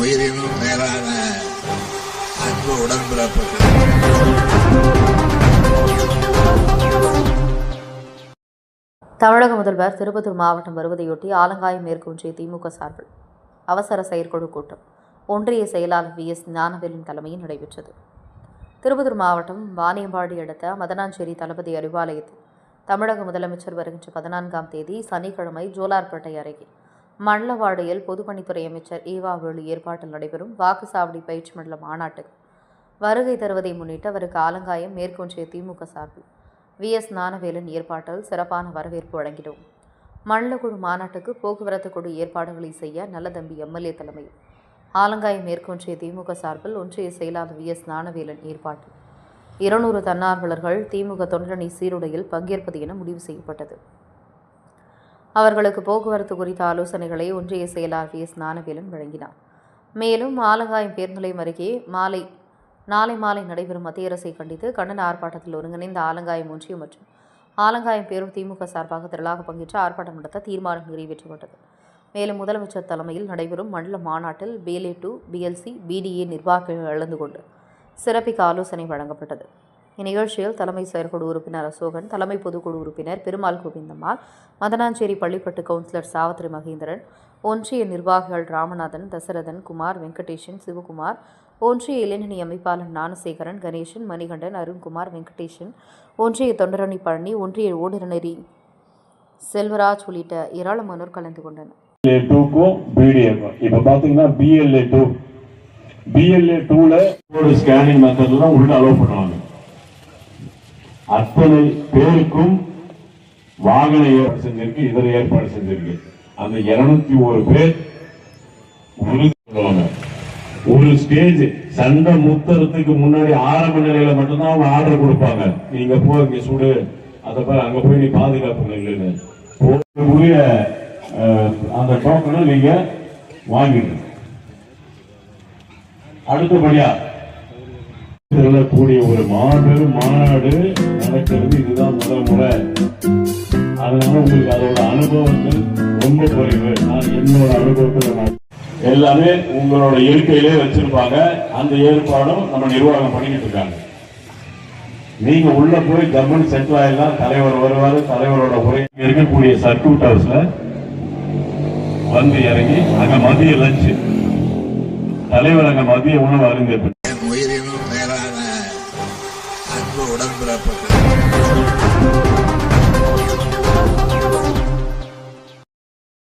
உயிரினும் மேலான அன்பு உடன்பிறப்புகள். தமிழக முதல்வர் திருப்பத்தூர் மாவட்டம் வருவதையொட்டி ஆலங்காயம் மேற்கொன்றிய திமுக சார்பில் அவசர செயற்குழு கூட்டம். ஒன்றிய செயலாளர் வி எஸ் ஞானவேலின் தலைமையில் நடைபெற்றது. திருப்பத்தூர் மாவட்டம் வாணியம்பாடி அடுத்த மதனாஞ்சேரி தளபதி அறிவாலயத்தில் தமிழக முதலமைச்சர் வருகின்ற பதினான்காம் தேதி சனிக்கிழமை ஜோலார்பேட்டை அருகே மண்டலவாடியில் பொதுப்பணித்துறை அமைச்சர் ஈவாவேலு ஏற்பாட்டில் நடைபெறும் வாக்குச்சாவடி பயிற்சி மண்டல மாநாட்டுக்கு வருகை தருவதை முன்னிட்டு அவருக்கு ஆலங்காயம் மேற்கொன்றிய திமுக சார்பில் வி. எஸ். ஞானவேலன் ஏற்பாட்டில் சிறப்பான வரவேற்பு வழங்கினோம். மண்டலக்குழு மாநாட்டுக்கு போக்குவரத்து குழு ஏற்பாடுகளை செய்ய நல்லதம்பி எம்எல்ஏ தலைமையில் ஆலங்காயம் மேற்கொன்றிய திமுக சார்பில் ஒன்றிய செயலாளர் வி. எஸ். ஞானவேலன் ஏற்பாட்டில் இருநூறு தன்னார்வலர்கள் திமுக தொண்டரணி சீருடையில் பங்கேற்பது என முடிவு செய்யப்பட்டது. அவர்களுக்கு போக்குவரத்து குறித்த ஆலோசனைகளை ஒன்றிய செயலாளர் வி. எஸ். ஞானவேலன் வழங்கினார். மேலும் ஆலங்காயம் பேருந்து நிலையம் அருகே மாலை நாளை மாலை நடைபெறும் மத்திய அரசை கண்டித்து கண்டன ஆர்ப்பாட்டத்தில் ஒருங்கிணைந்த ஆலங்காயம் ஒன்றியம் மற்றும் ஆலங்காயம் பேரும் திமுக சார்பாக திரளாக பங்கேற்று ஆர்ப்பாட்டம் நடத்த தீர்மானம் நிறைவேற்றப்பட்டது. மேலும் முதலமைச்சர் தலைமையில் நடைபெறும் மண்டல மாநாட்டில் பிஎல்ஏ டூ பிஎல்சி பிடிஏ நிர்வாகிகள் கலந்து கொண்டு சிறப்பிக்க ஆலோசனை வழங்கப்பட்டது. இந்நிகழ்ச்சியில் தலைமை செயற்குழு உறுப்பினர் அசோகன் தலைமை பொதுக்குழு உறுப்பினர் பெருமாள் கோவிந்தம்மாள் மதனாஞ்சேரி பள்ளிப்பட்டு கவுன்சிலர் சாவத்திரி மகேந்திரன் ஒன்றிய நிர்வாகிகள் ராமநாதன் தசரதன் குமார் வெங்கடேஷன் சிவகுமார் ஒன்றிய இளைஞணி அமைப்பாளர் ஞானசேகரன் கணேசன் மணிகண்டன் அருண்குமார் வெங்கடேஷன் ஒன்றிய தொண்டரணி பழனி ஒன்றிய ஓடுநரி செல்வராஜ் உள்ளிட்ட ஏராளமானோர் கலந்து கொண்டனர். பிஎல்ஏ இப்போ பார்த்தீங்கன்னா பிஎல்ஏ டூ பிஎல்ஏ டூல ஒரு ஸ்கேனிங் மெத்தட்ல உள்ள அலோவ் பண்ணுவாங்க. அத்தனை பேருக்கும் வாகன ஏற்பாடு செஞ்சிருக்கு இதர ஏற்பாடு செஞ்சிருக்கு. அந்த இருநூத்தி ஒரு பேர் ஒரு ஸ்டேஜ் சண்டை முத்துறதுக்கு முன்னாடி ஆரம்ப நிலையில மட்டும்தான் அவங்க ஆர்டர் கொடுப்பாங்க. நீங்க போ இங்க சுடு. அதை பாரு அங்க போய் நீ பாதுகாப்பு இல்லைன்னு போகக்கூடிய அந்த டோக்கனை நீங்க வாங்கிடுங்க அடுத்தபடியா கூடிய ஒரு மாபெரும் மாநாடு நடக்கிறது. இதுதான் முதல் முறை. அதனால உங்களுக்கு அதோட அனுபவங்கள் ரொம்ப குறைவு. நான் என்னோட அனுபவத்தில் நான் எல்லாமே உங்களோட இருக்கையிலே வச்சிருப்பாங்க. அந்த ஏற்பாடும் நம்ம நிர்வாகம் பண்ணிக்கிட்டு இருக்காங்க. நீங்க உள்ள போய் கவர்மெண்ட் செட்டில் ஆயிடலாம். தலைவர் வருவாரு. தலைவரோட உரை இருக்கக்கூடிய சர்க்கியூட் ஹவுஸ்ல வந்து இறங்கி அங்க மதிய லஞ்சு தலைவர் அங்க மதிய உணவு அருந்திருப்பார் என்